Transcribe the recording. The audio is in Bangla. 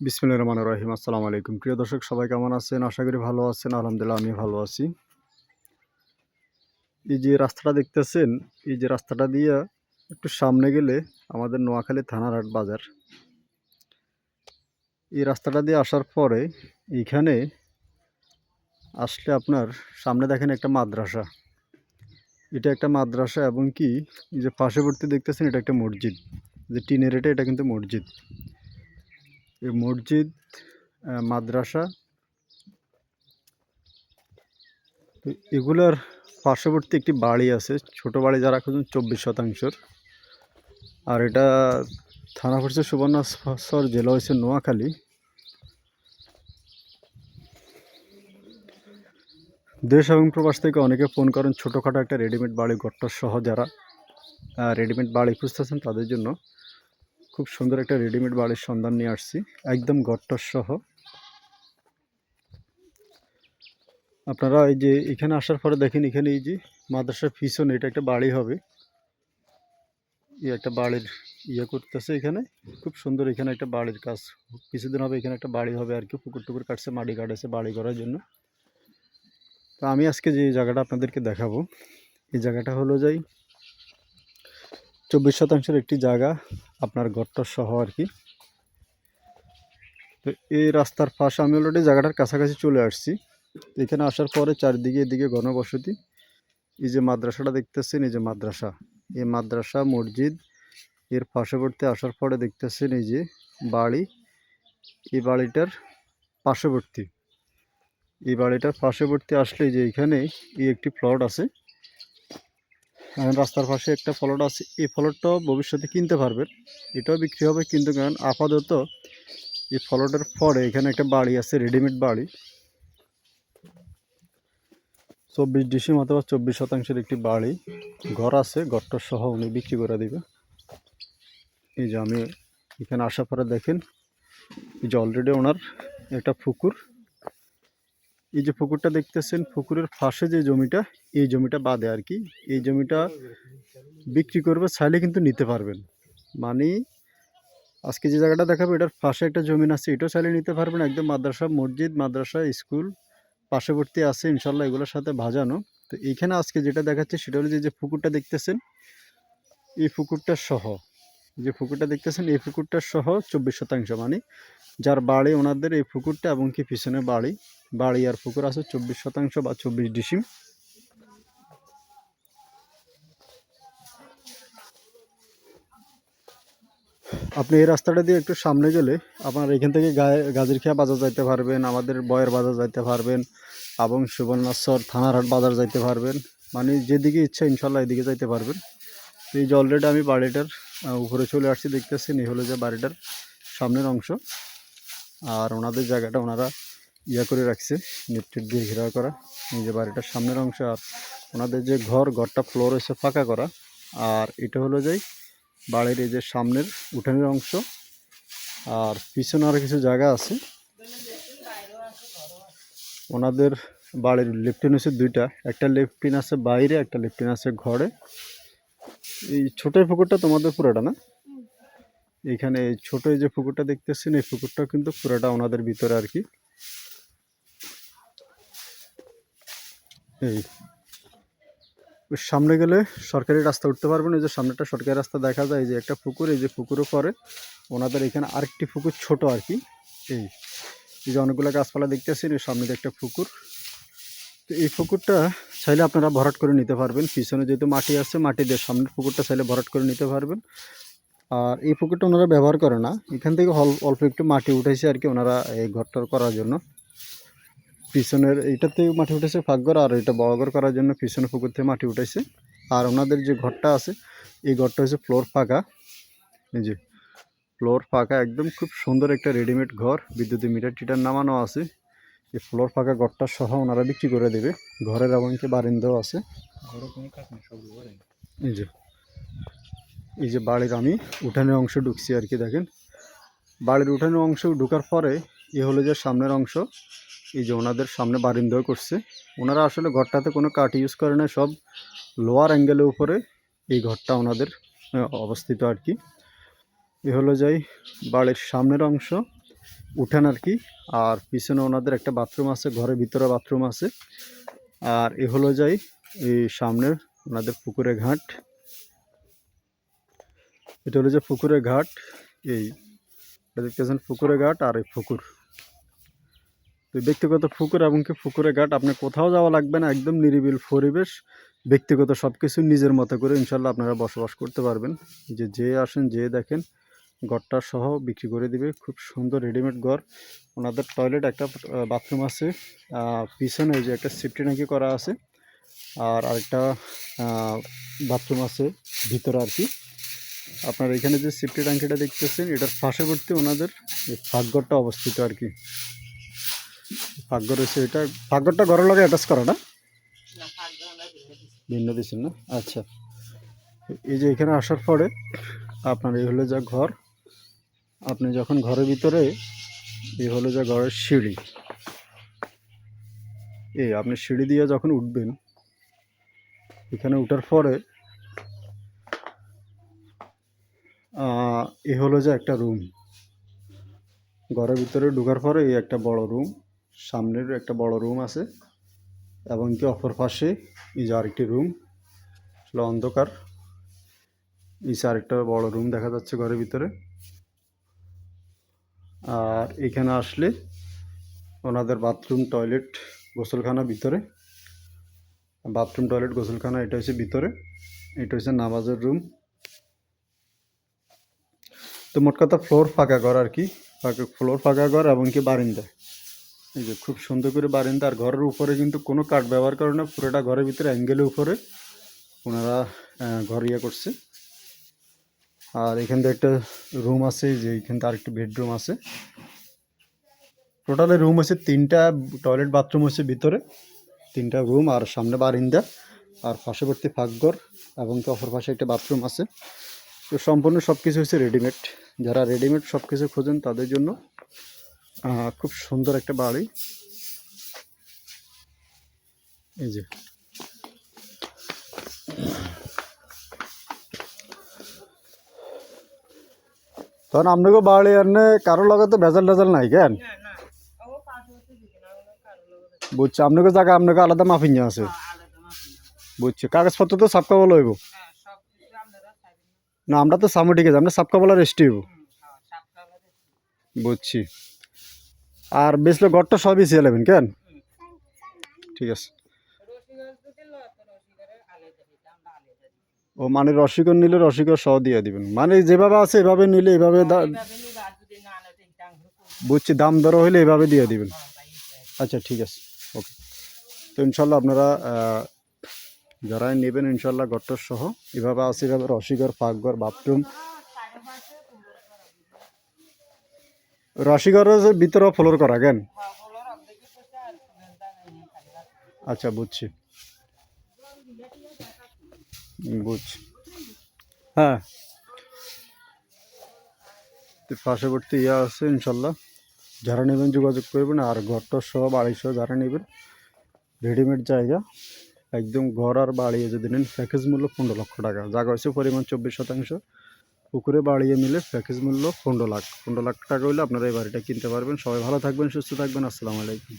বিসমিল্লাহির রহমানির রহিম। আসসালামু আলাইকুম। প্রিয় দর্শক, সবাই কেমন আছেন? আশা করি ভালো আছেন। আলহামদুলিল্লাহ আমি ভালো আছি। এই যে রাস্তাটা দেখতেছেন, এই যে রাস্তাটা দিয়ে একটু সামনে গেলে আমাদের নোয়াখালী থানার হাট বাজার। এই রাস্তাটা দিয়ে আসার পরে এইখানে আসলে আপনার সামনে দেখেন একটা মাদ্রাসা। এটা একটা মাদ্রাসা এবং কি যে পার্শ্ববর্তী দেখতেছেন, এটা একটা মসজিদ। যে টিনের এটা এটা কিন্তু মসজিদ। এই মসজিদ মাদ্রাসা। তো এগুলার পার্শ্ববর্তী একটি বাড়ি আছে। ছোট বাড়ি যারা খুঁজুন চব্বিশ শতাংশের। আর এটা থানা পড়ছে সুবর্ণাসর জেলা হয়েছে নোয়াখালী। দেশ এবং প্রবাস থেকে অনেকে ফোন করেন, ছোটোখাটো একটা রেডিমেড বাড়ি গট্টর সহ যারা রেডিমেড বাড়ি খুঁজতেছেন তাদের জন্য। খুব সুন্দর একটা রেডিমেড বাড়ির সন্ধান নিয়ে আসছি। একদম গট্টর সহ। আপনারা এই যে এখানে আসার পরে দেখেন, এখানে এই যে মাদ্রাসার পিছনে এটা একটা বাড়ি হবে। এই একটা বাড়ির ইয়ে করতেছে এখানে। খুব সুন্দর এখানে একটা বাড়ির কাজ। কিছুদিন হবে এখানে একটা বাড়ি হবে আর কি। পুকুর টুকুর কাটছে, মাটি কাটেছে, বাড়ি করার জন্য। তো আমি আজকে যে জায়গাটা আপনাদেরকে দেখাবো, এই জায়গাটা হলো যাই চব্বিশ শতাংশের একটি জায়গা আপনার গট্টর সহ আর কি। তো এই রাস্তার পাশে আমি অলরেডি জায়গাটার কাছাকাছি চলে আসছি। এখানে আসার পরে চারদিকে এদিকে ঘনবসতি। এই যে মাদ্রাসাটা দেখতেছেন, এই যে মাদ্রাসা। এই মাদ্রাসা, মসজিদ, এর পার্শ্ববর্তী আসার পরে দেখতেছেন এই যে বাড়ি। এই বাড়িটার পার্শ্ববর্তী। এই বাড়িটার পার্শ্ববর্তী আসলে যে এখানে এই একটি প্লট আছে। রাস্তার পাশে একটা প্লট আছে। এই প্লটটাও ভবিষ্যতে কিনতে পারবেন। এটাও বিক্রি হবে কিন্তু কারণ আপাতত এই প্লটের পরে এখানে একটা বাড়ি আছে রেডিমেড বাড়ি। চব্বিশ ডিসিম অথবা চব্বিশ শতাংশের একটি বাড়ি। ঘর আছে, ঘরটা সহ উনি বিক্রি করে দিবে। এই যে আমি এখানে আসার পরে দেখেন, এই যে অলরেডি ওনার একটা পুকুর। এই যে পুকুরটা দেখতেছেন, পুকুরের পাশে যে জমিটা, এই জমিটা বাদে আর কি। এই জমিটা বিক্রি করবে চাইলে কিন্তু নিতে পারবেন। মানে আজকে যে জায়গাটা দেখাবো, এটার পাশে একটা জমিন আছে, এটাও চাইলে নিতে পারবেন। একদম মাদ্রাসা মসজিদ, মাদ্রাসা স্কুল পার্শ্ববর্তী আছে ইনশাল্লাহ এগুলোর সাথে ভাজানো। তো এইখানে আজকে যেটা দেখাচ্ছে, সেটা হলো যে যে পুকুরটা দেখতেছেন, এই পুকুরটা সহ, যে পুকুরটা দেখতেছেন, এই পুকুরটা সহ চব্বিশ শতাংশ। মানে যার বাড়ি ওনাদের এই পুকুরটা এবং কি পিছনে বাড়ি। বাড়ি আর পুকুর আছে, চব্বিশ শতাংশ বা চব্বিশ ডিসিম। আপনি এই রাস্তাটা দিয়ে একটু সামনে গেলে আপনার এখান থেকে গায়ে গাজীরখিয়া বাজার যাইতে পারবেন, আমাদের বয়ের বাজার যাইতে পারবেন, এবং সুবর্ণাশ্বর থানারহাট বাজার যাইতে পারবেন মানে যেদিকে ইচ্ছা ইনশাল্লাহ এদিকে যাইতে পারবেন। তো এই যে অলরেডি আমি বাড়িটার উপরে চলে আসছি, দেখতেছেন, এই হলো যে বাড়িটার সামনের অংশ, আর ওনাদের জায়গাটা ওনারা ইয়া করে রাখছে নেটটেট দিয়ে ঘেরাও করা। এই যে বাড়িটার সামনের অংশ আর ওনাদের যে ঘর ঘরটা ফ্লোর হয়েছে ফাঁকা করা। আর এটা হলো যাই বাড়ির এই যে সামনের উঠানের অংশ আর পিছনে আরও কিছু জায়গা আছে। ওনাদের বাড়ির লেফটিন আছে দুইটা একটা লেফটিন আছে বাইরে একটা লেফটিন আছে ঘরে। এই ছোট পুকুরটা তোমাদের পুরোটা না? এখানে এই ছোট এই যে পুকুরটা দেখতেছেন এই পুকুরটা কিন্তু পুরোটা ওনাদের ভিতরে আর কি। এই। সামনে গেলে সরকারি রাস্তা উঠতে পারবেন এই যে সামনেটা সরকারি রাস্তা দেখা যায় যে একটা পুকুর, এই যে পুকুরও পরে। ওনাদের এখানে আরেকটি পুকুর ছোট আর কি। এই এই যে অনেকগুলো গাছপালা দেখতেছেন, এই সামনে একটা পুকুর। তো এই পুকুরটা চাইলে আপনারা ভরাট করে নিতে পারবেন। পিছনে যেহেতু মাটি আছে, মাটি দিয়ে সামনের পুকুরটা চাইলে ভরাট করে নিতে পারবেন। আর এই পুকুরটা ওনারা ব্যবহার করে না। এখান থেকে অল- অল্প একটু মাটি উঠেছে আর কি ওনারা এই ঘরটার করার জন্য। পিছনের এইটাতে মাটি উঠেছে ফাঁকঘর আর এটা বড় ঘর করার জন্য পিছনে পুকুর থেকে মাটি উঠেছে। আর ওনাদের যে ঘরটা আছে এই ঘরটা হচ্ছে ফ্লোর ফাঁকা। এই যে ফ্লোর ফাঁকা একদম খুব সুন্দর একটা রেডিমেড ঘর বিদ্যুতের মিটার টিটার নামানো আছে। এই ফ্লোর ফাঁকা ঘরটা সহ ওনারা বিক্রি করে দেবে। ঘরের এমনকি বারিন্দাও আছে। এই যে বাড়ির আমি উঠানের অংশ ঢুকছি আর কি দেখেন। বাড়ির উঠানের অংশ ঢোকার পরে এ হলো যে সামনের অংশ। এই যে ওনাদের সামনে বারিন্দাও করছে। ওনারা আসলে ঘরটাতে কোনো কাঠ ইউজ করে না, সব লোয়ার অ্যাঙ্গেলের উপরে এই ঘরটা ওনাদের অবস্থিত আর কি। এ হলো যাই বাড়ির সামনের অংশ, উঠান আর কি। আর পিছনে ওনাদের একটা বাথরুম আছে, ঘরের ভিতরে বাথরুম আছে। আর এ হলো যাই এই সামনের ওনাদের পুকুরে ঘাট। এটা হলো যে পুকুরে ঘাট, এই দেখতেছেন পুকুরে ঘাট আর এই পুকুর। তো ব্যক্তিগত পুকুর এবং কি পুকুরে ঘাট, আপনি কোথাও যাওয়া লাগবে না, একদম নিরিবিল পরিবেশ, ব্যক্তিগত সব কিছু নিজের মতো করে ইনশাল্লাহ আপনারা বসবাস করতে পারবেন। যে যে আসেন, যে দেখেন, ঘরটা সহ বিক্রি করে দিবে। খুব সুন্দর রেডিমেড ঘর। ওনাদের টয়লেট একটা বাথরুম আছে। পিছনে যে একটা সেফটি ট্যাঙ্কি করা আছে। আর আরেকটা বাথরুম আছে ভিতরে আর কি। আপনার এখানে যে সেফটি ট্যাঙ্কিটা দেখতেছেন, এটার পার্শ্ববর্তী ওনাদের ফাঁকঘরটা অবস্থিত আর কি। ফাঁকঘর রয়েছে এটা। ফাঁকঘরটা ঘরের লগে অ্যাটাচ করা না? ভিন্ন দিচ্ছেন না? আচ্ছা। এই যে এখানে আসার পরে আপনার এই হলো যা ঘর। আপনি যখন ঘরের ভিতরে, এই হলো যা ঘরের সিঁড়ি। এই আপনি সিঁড়ি দিয়ে যখন উঠবেন, এখানে উঠার পরে এ হলো যে একটা রুম। ঘরের ভিতরে ঢোকার পরে এই একটা বড় রুম। সামনের একটা বড় রুম আছে এবং কি অপর পাশে এই আরেকটি রুম, আসলে অন্ধকার। এই আরেকটা বড় রুম দেখা যাচ্ছে ঘরের ভিতরে। আর এখানে আসলে ওনাদের বাথরুম, টয়লেট, গোসলখানা ভিতরে। বাথরুম, টয়লেট, গোসলখানা, এটা হচ্ছে ভিতরে। এটা হচ্ছে নামাজের রুম। তো মোট কথা ফ্লোর ফাঁকা ঘর আর কি, ফাঁকা, ফ্লোর ফাঁকা ঘর এবং কি বারিন্দা। এই যে খুব সুন্দর করে বারিন্দা আর ঘরের উপরে কিন্তু কোনো কাঠ ব্যবহার করে না, পুরোটা ঘরের ভিতরে অ্যাঙ্গেলের উপরে ওনারা ঘর ইয়ে করছে। আর এখান থেকে একটা রুম আছে যে এখান থেকে আরেকটা বেডরুম আছে। টোটালি রুম আছে তিনটা টয়লেট বাথরুম হচ্ছে ভিতরে। তিনটা রুম আর সামনে বারিন্দা, আর পার্শ্ববর্তী ফাঁকঘর এবং অপর পাশে একটা বাথরুম আছে। তো সম্পূর্ণ সব কিছু হচ্ছে রেডিমেড যারা রেডিমেড সব কিছু খোঁজেন তাদের জন্য খুব সুন্দর একটা বাড়ি। এই যে। তখন আপনাকে বাড়ি এনে কারোর লগে তো ভেজাল টেজাল নাই কেন? বুঝছি আপনাকে জায়গা আপনাকে আলাদা মাফিং আছে। বুঝছি কাগজপত্র তো সাপকা বলা হইব। না। আমরা তো সামু ঠিক আছে আমরা সাপকা বলা রেস্টি হইব। বুঝছি। আর বেসলে ঘরটা সবই সিয়ে নেবেন কেন? ঠিক আছে। ও মানে রসিকর নিলে রসিকর সহ দিয়ে দিবেন। মানে যেভাবে আছে এভাবে নিলে এভাবে বুঝছি, দাম দর হইলে এভাবে দিয়ে দিবেন। আচ্ছা ঠিক আছে। ওকে। তো ইনশাল্লাহ আপনারা যারাই নেবেন ইনশাল্লাহ ঘরটার সহ, এভাবে আছে এভাবে রসিকর পাকঘর বাথরুম যে ভিতরে ফ্লোর করা কেন? আচ্ছা বুঝছি। বুঝছি। হ্যাঁ। পার্শ্ববর্তী ইয়ে আছে ইনশাল্লাহ। যারা নেবেন যোগাযোগ করবেন আর ঘরটা সহ বাড়ি সহ যারা নেবেন রেডিমেড জায়গা। একদম ঘর আর বাড়িয়ে যদি নেন প্যাকেজ মূল্য পনেরো লক্ষ টাকা। জায়গা হচ্ছে পরিমাণ চব্বিশ শতাংশ। পুকুরে বাড়িয়ে মিলে প্যাকেজ মূল্য পনেরো লাখ। পনেরো লাখ টাকা হলে আপনারা এই বাড়িটা কিনতে পারবেন। সবাই ভালো থাকবেন, সুস্থ থাকবেন। আসসালামু আলাইকুম।